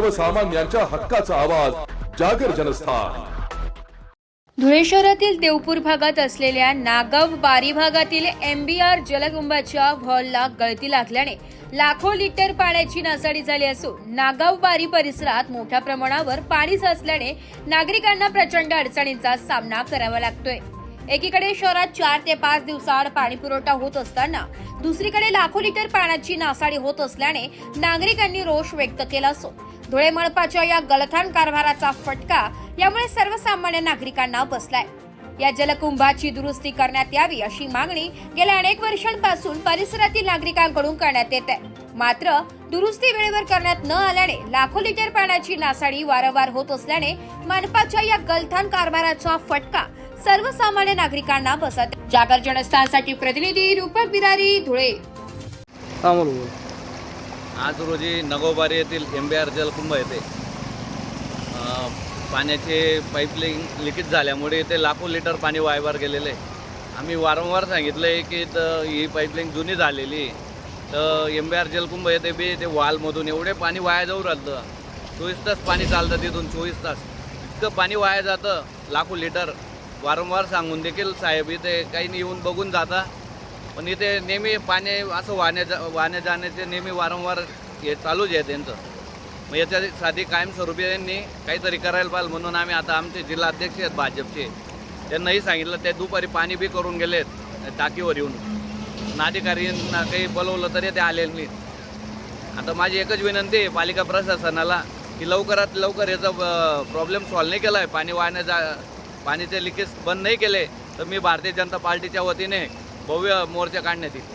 सर्वसामान्यांच्या हक्काचा आवाज जागर जनस्थान. धुळे शहरातील देवपूर भागात असलेल्या नागव बारी भागातील एमबीआर जलकुंभाच्या व्हॉलला गळती लागल्याने लाखो लिटर पाण्याची नासाडी झाली असून नागाव बारी परिसरात मोठ्या प्रमाणावर पाणी साचल्याने नागरिकांना प्रचंड अडचणींचा सामना करावा लागतोय. एकीकडे शहरात चार ते पाच दिवसाआड पाणी पुरवठा होत असताना दुसरीकडे लाखो लिटर पाण्याची नासाडी होत असल्याने नागरिकांनी रोष व्यक्त केला असून धुळे मनपाच्या या गलथान कारभाराचा फटका यामुळे सर्वसामान्य नागरिकांना बसलाय. या जलकुंभाची दुरुस्ती करण्यात यावी अशी मागणी गेल्या अनेक वर्षांपासून परिसरातील नागरिकांकडून करण्यात येत आहे. मात्र दुरुस्ती वेळेवर करण्यात न आल्याने लाखो लिटर पाण्याची नासाडी वारंवार होत असल्याने मनपाच्या या गलथान कारभाराचा फटका सर्वसामान्य नागरिकांना बसत जागर जनस्थानसाठी प्रतिनिधी रूपक बिरारी धुळे. हा बोल आज रोजी नगोबारी येथील एम बी आर जलकुंभ येथे पाण्याचे पाईपलाईन लिकेज झाल्यामुळे इथे लाखो लिटर पाणी वायवर गेलेलं आहे. आम्ही वारंवार सांगितलं आहे की तर ही पाईपलाईन जुनी झालेली तर एम बी आर जलकुंभ येथे बी ते वालमधून एवढे पाणी वाया जाऊ राहतं चोवीस तास पाणी चालतं तिथून चोवीस तास. इतकं पाणी वाया जातं लाखो लिटर. वारंवार सांगून देखील साहेब इथे काही नाही येऊन बघून जाता. पण इथे नेहमी पाणी असं वाहण्या वाहण्या जाण्याचे नेहमी वारंवार हे चालूच आहे त्यांचं. मग याच्यासाठी कायमस्वरूपी यांनी काहीतरी करायला पाहिजे म्हणून आम्ही आता आमचे जिल्हा अध्यक्ष आहेत भाजपचे. त्यांनाही सांगितलं ते दुपारी पाणी बी करून गेलेत टाकीवर येऊन. नाधिकारींना काही बोलवलं तरी ते आले नाही आता माझी एकच विनंती आहे पालिका प्रशासनाला की लवकरात लवकर याचा प्रॉब्लेम सॉल्व्ह नाही केला आहे पाणी वाहण्या जा पाणीचे लिकेज बंद नाही केले तर मी भारतीय जनता पार्टीच्या वतीने भव्य मोर्चा काढण्यात येईल.